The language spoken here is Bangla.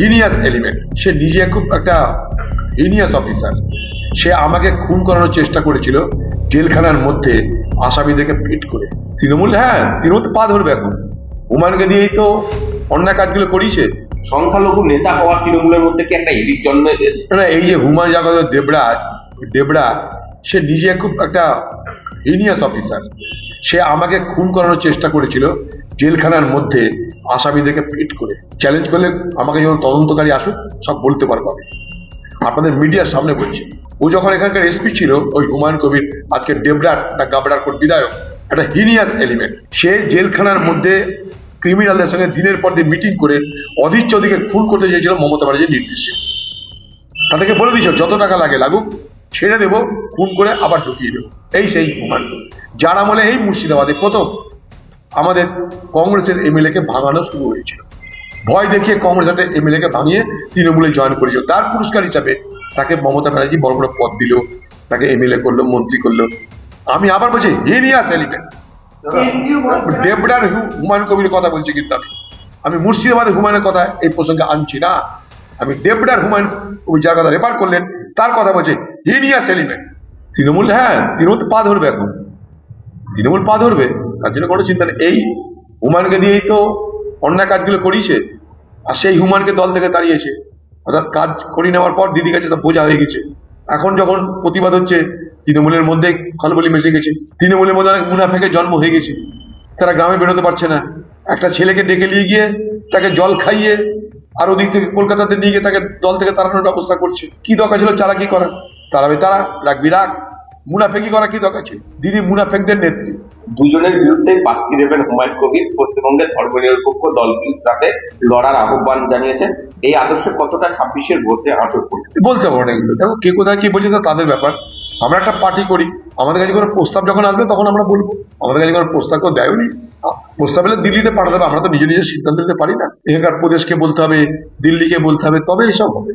হিনিয়াস এলিমেন্ট সে নিজে খুব একটা হিনিয়াস অফিসার সে আমাকে খুন করানোর চেষ্টা করেছিল জেলখানার মধ্যে আসামিদেরকে পিট করে। তৃণমূল হ্যাঁ তৃণমূল পা ধরবে এখন। হুমায়ুনকে দিয়েই তো অন্যায় কাজগুলো করিয়েছে। সংখ্যালঘু নেতা হওয়া তৃণমূলের মধ্যে কি একটা এলিট জন্ম না এই যে হুমায়ুন জাগত দেবরা দেবরা সে নিজে খুব একটা হিনিয়াস অফিসার সে আমাকে খুন করানোর চেষ্টা করেছিল জেলখানার মধ্যে আসামিদেরকে পিট করে চ্যালেঞ্জ করলে আমাকে যখন তদন্তকারী আসুক, সব বলতে পারব আমি। আপনাদের মিডিয়ার সামনে বলছি। ও যখন এখানকার এসপি ছিল, ওই হুমায়ুন কবির, আজকে ডেবরার, না গাবরার কোট বিধায়ক, একটা হিনিয়াস এলিমেন্ট সে জেলখানার মধ্যে ক্রিমিনালদের সঙ্গে দিনের পর দিন মিটিং করে অধীর চৌধুরীকে খুন করতে চেয়েছিল মমতা ব্যানার্জির নির্দেশে। তাদেরকে বলে দিয়েছ, যত টাকা লাগে লাগুক, ছেড়ে দেবো, খুন করে আবার ঢুকিয়ে দেবো। এই সেই হুমায়ুন। যার আমলে এই মুর্শিদাবাদে প্রথম আমাদের কংগ্রেসের এমএলএ কে ভাঙানো শুরু হয়েছিল। ভয় দেখিয়ে কংগ্রেস একটা এমএলএ কে ভাঙিয়ে তৃণমূলে জয়েন করেছিল। তার পুরস্কার হিসাবে তাকে মমতা ব্যানার্জি বড় বড় পদ দিল, তাকে এমএলএ করল, মন্ত্রী করল। আমি আবার বলছি হিনিয়াস এলিমেন্ট হু- হুমায়ুন কবির কথা বলছি কিন্তু আমি। আমি মুর্শিদাবাদের হুমায়ুনের কথা এই প্রসঙ্গে আনছি না। আমি দেবরার হুমায়ুন কবির যার কথা রেফার করলেন, তার কথা বলছি হিনিয়াস এলিমেন্ট তৃণমূল হ্যাঁ তৃণমূল পা ধরবে এখন। তৃণমূল পা ধরবে। তার জন্য কোনো চিন্তা নেই এই হুমায়ুনকে দিয়েই তো অন্যায় কাজগুলো করিয়েছে। আর সেই হুমায়ুনকে দল থেকে তাড়িয়েছে। অর্থাৎ কাজ করিয়ে নেওয়ার পর দিদি কাছে তা বোঝা হয়ে গেছে। এখন যখন প্রতিবাদ হচ্ছে, তৃণমূলের মধ্যে খলবলি মেশে গেছে। তৃণমূলের মধ্যে অনেক মুনাফেকের জন্ম হয়ে গেছে। তারা গ্রামে বেরোতে পারছে না। একটা ছেলেকে ডেকে নিয়ে গিয়ে তাকে জল খাইয়ে আর ওদিক থেকে কলকাতাতে নিয়ে গিয়ে তাকে দল থেকে তাড়ানোর ব্যবস্থা করছে। কি দরকার ছিল চালাকি করার? তারাবে তারা, রাখবি রাখ। মুনাফেকি করা কি দরকার ছিল? দিদি মুনাফেকদের নেত্রী। দুজনের বিরুদ্ধে প্রার্থী দেবেন হুমায়ুন কবির। পশ্চিমবঙ্গের ধর্মনিরপেক্ষ দলগুলির সাথে লড়ার আহ্বান জানিয়েছেন। এই আদর্শ কতটা ছাব্বিশের ভোটে আঁচড় করবে বলতে পারব না এগুলো দেখো, কে কোথায় কি বলছে তাদের ব্যাপার। আমরা একটা পার্টি করি। আমাদের কাছে কোনো প্রস্তাব যখন আসবে তখন আমরা বলব। আমাদের কাছে কোনো প্রস্তাব কেউ দেয়নি। প্রস্তাব এলে দিল্লিতে পাঠাতে হবে। আমরা তো নিজে নিজের সিদ্ধান্ত নিতে পারি না। এখানকার প্রদেশকে বলতে হবে, দিল্লিকে বলতে হবে, তবে এসব হবে।